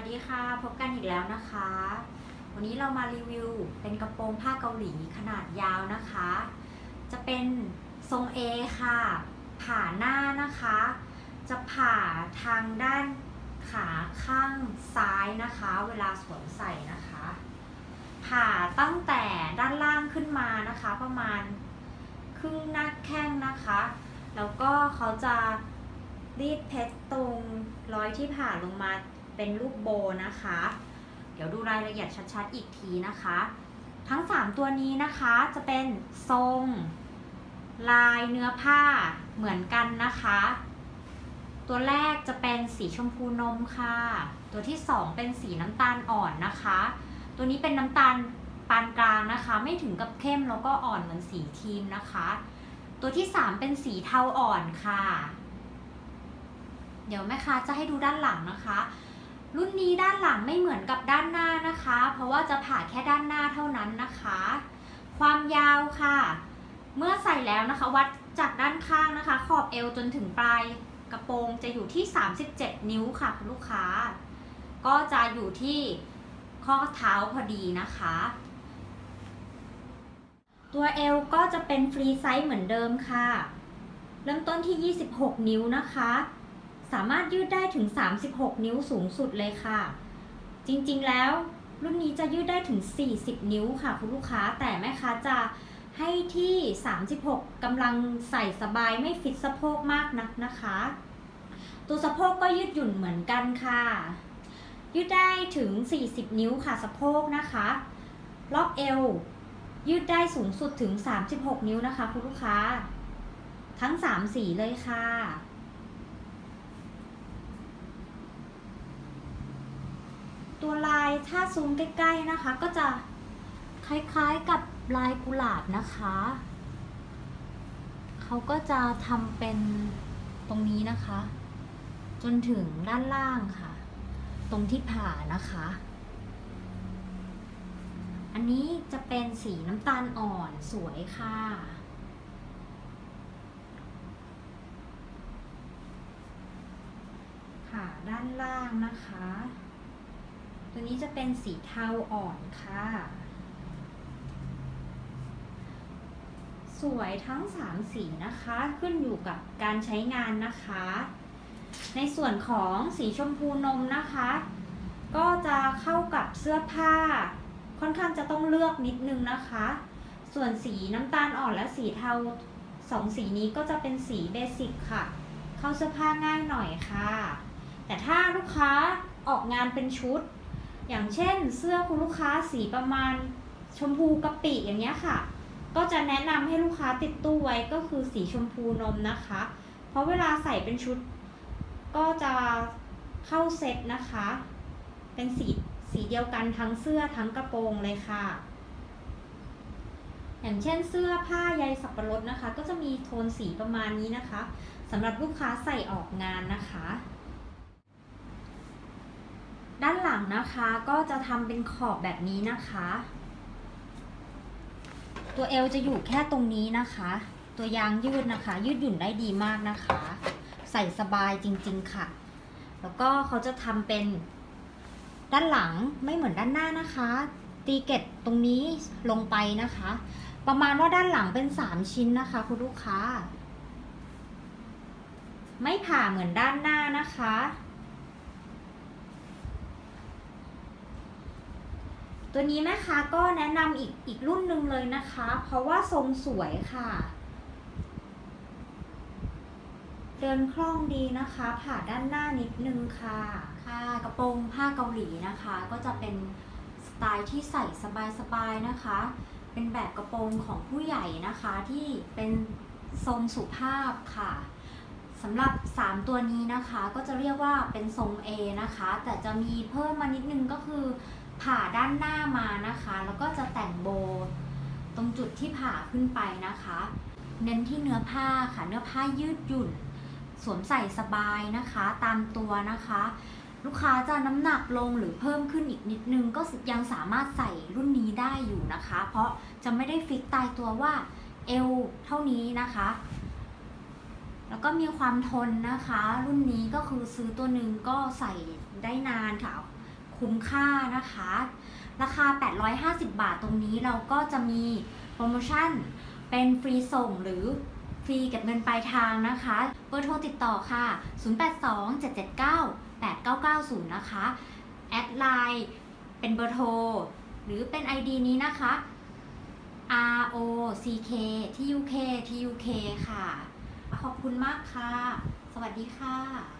วัสดีค่ะ พบกันอีกแล้วนะคะ วันนี้เรามารีวิวเป็นกระโปรงผ้าเกาหลีขนาดยาวนะคะ จะเป็นทรง A ค่ะ ผ่าหน้านะคะ จะผ่าทางด้านขาข้างซ้ายนะคะ เวลาสวมใส่นะคะ ผ่าตั้งแต่ด้านล่างขึ้นมานะคะ ประมาณครึ่งหน้าแข้งนะคะ แล้วก็เขาจะรีดเพชรตรงรอยที่ผ่าลงมา เป็นรูปโบนะคะ เดี๋ยวดูรายละเอียดชัดๆอีกทีนะคะ ทั้ง 3 ตัวนี้นะคะจะเป็นทรง ลายเนื้อผ้าเหมือนกันนะคะ ตัวแรกจะเป็นสีชมพูนมค่ะ ตัวที่ 2 เป็นสีน้ำตาลอ่อนนะคะ ตัวนี้เป็นน้ำตาลปานกลางนะคะ ไม่ถึงกับเข้มแล้วก็อ่อนเหมือนสีครีมนะคะ ตัวที่ 3 เป็นสีเทาอ่อนค่ะ เดี๋ยวแม่ค้าจะให้ดูด้านหลังนะคะ รุ่นนี้ด้านหลังไม่เหมือนกับด้านหน้านะคะ เพราะว่าจะผ่าแค่ด้านหน้าเท่านั้นนะคะ ความยาวค่ะ เมื่อใส่แล้วนะคะ วัดจากด้านข้างนะคะ ขอบเอวจนถึงปลายกระโปรงจะอยู่ที่ 37 นิ้วค่ะคุณลูกค้า ก็จะอยู่ที่ข้อเท้าพอดีนะคะ ตัวเอวก็จะเป็นฟรีไซส์เหมือนเดิมค่ะ เริ่มต้นที่ 26 นิ้วนะคะ สามารถยืดได้ถึง 36 นิ้วสูงสุดเลยค่ะ จริงๆแล้วรุ่นนี้จะยืดได้ถึง 40 นิ้วค่ะคุณลูกค้าแต่แม่ค้าจะให้ที่ 36กำลังใส่สบายไม่ฟิตสะโพกมากนักนะคะ ตัวสะโพกก็ยืดหยุ่นเหมือนกันค่ะ ยืดได้ถึง 40 นิ้วค่ะสะโพกนะคะ รอบเอว ยืดได้สูงสุดถึง 36 นิ้วนะคะคุณลูกค้า ทั้ง 3 สีเลยค่ะ ตัวลายถ้าซูมใกล้ๆนะคะ ก็จะคล้ายๆกับลายกุหลาบนะคะเขาก็จะทำเป็นตรงนี้นะคะ จนถึงด้านล่างค่ะ ตรงที่ผ่านะคะ อันนี้จะเป็นสีน้ำตาลอ่อนสวยค่ะ ค่ะด้านล่างนะคะ ตัวนี้จะเป็นสีเทาอ่อนค่ะ สวยทั้ง 3 สีนะคะ ขึ้นอยู่กับการใช้งานนะคะ ในส่วนของสีชมพูนมนะคะ ก็จะเข้ากับเสื้อผ้า ค่อนข้างจะต้องเลือกนิดนึงนะคะ ส่วนสีน้ำตาลอ่อนและสีเทาสองสีนี้ก็จะเป็นสีเบสิกค่ะ เข้าเสื้อผ้าง่ายหน่อยค่ะ แต่ถ้าลูกค้าออกงานเป็นชุด อย่างเช่นเสื้อคุณลูกค้าสีประมาณชมพูกะปิอย่างเงี้ยค่ะ ก็จะแนะนำให้ลูกค้าติดตู้ไว้ก็คือสีชมพูนมนะคะ เพราะเวลาใส่เป็นชุด ก็จะเข้าเซ็ตนะคะ เป็นสีสีเดียวกันทั้งเสื้อทั้งกระโปรงเลยค่ะ อย่างเช่นเสื้อผ้าใยสับปะรดนะคะ ก็จะมีโทนสีประมาณนี้นะคะสำหรับลูกค้าใส่ออกงานนะคะ ด้านหลังนะคะก็จะทำเป็นขอบแบบนี้นะคะ ตัวเอวจะอยู่แค่ตรงนี้นะคะ ตัวยางยืดนะคะ ยืดหยุ่นได้ดีมากนะคะ ใส่สบายจริงๆค่ะ แล้วก็เขาจะทำเป็นด้านหลังไม่เหมือนด้านหน้านะคะ ตีเกตตรงนี้ลงไปนะคะ ประมาณว่าด้านหลังเป็น 3 ชิ้นนะคะคุณลูกค้า ไม่ผ่าเหมือนด้านหน้านะคะ ตัวนี้แม่ค้าก็แนะนำอีกอีกรุ่นหนึ่งเลยนะคะ เพราะว่าทรงสวยค่ะ เดินคล่องดีนะคะ ผ่าด้านหน้านิดนึงค่ะค่ะกระโปรงผ้าเกาหลีนะคะ ก็จะเป็นสไตล์ที่ใส่สบายๆนะคะ เป็นแบบกระโปรงของผู้ใหญ่นะคะที่เป็นทรงสุภาพค่ะสำหรับ 3 ตัวนี้นะคะ ก็จะเรียกว่าเป็นทรง A นะคะ แต่จะมีเพิ่มมานิดนึงก็คือ ผ่าด้านหน้ามานะคะ แล้วก็จะแต่งโบ ตรงจุดที่ผ่าขึ้นไปนะคะ เน้นที่เนื้อผ้าค่ะ เนื้อผ้ายืดหยุ่น สวมใส่สบายนะคะ ตามตัวนะคะ ลูกค้าจะน้ำหนักลงหรือเพิ่มขึ้นอีกนิดนึง ก็ยังสามารถใส่รุ่นนี้ได้อยู่นะคะ เพราะจะไม่ได้ฟิกตายตัวว่าเอวเท่านี้นะคะแล้วก็มีความทนนะคะ รุ่นนี้ก็คือซื้อตัวหนึ่งก็ใส่ได้นานค่ะ คุ้มค่านะคะ ราคา 850 บาทตรงนี้เราก็จะมีโปรโมชั่นเป็นฟรีส่งหรือฟรีเก็บเงินปลายทางนะคะเบอร์โทรติดต่อค่ะ 0827798990 นะคะ แอดไลน์เป็นเบอร์โทร หรือเป็น ID นี้นะคะ R O C K T U K T U K ค่ะ ขอบคุณมากค่ะ สวัสดีค่ะ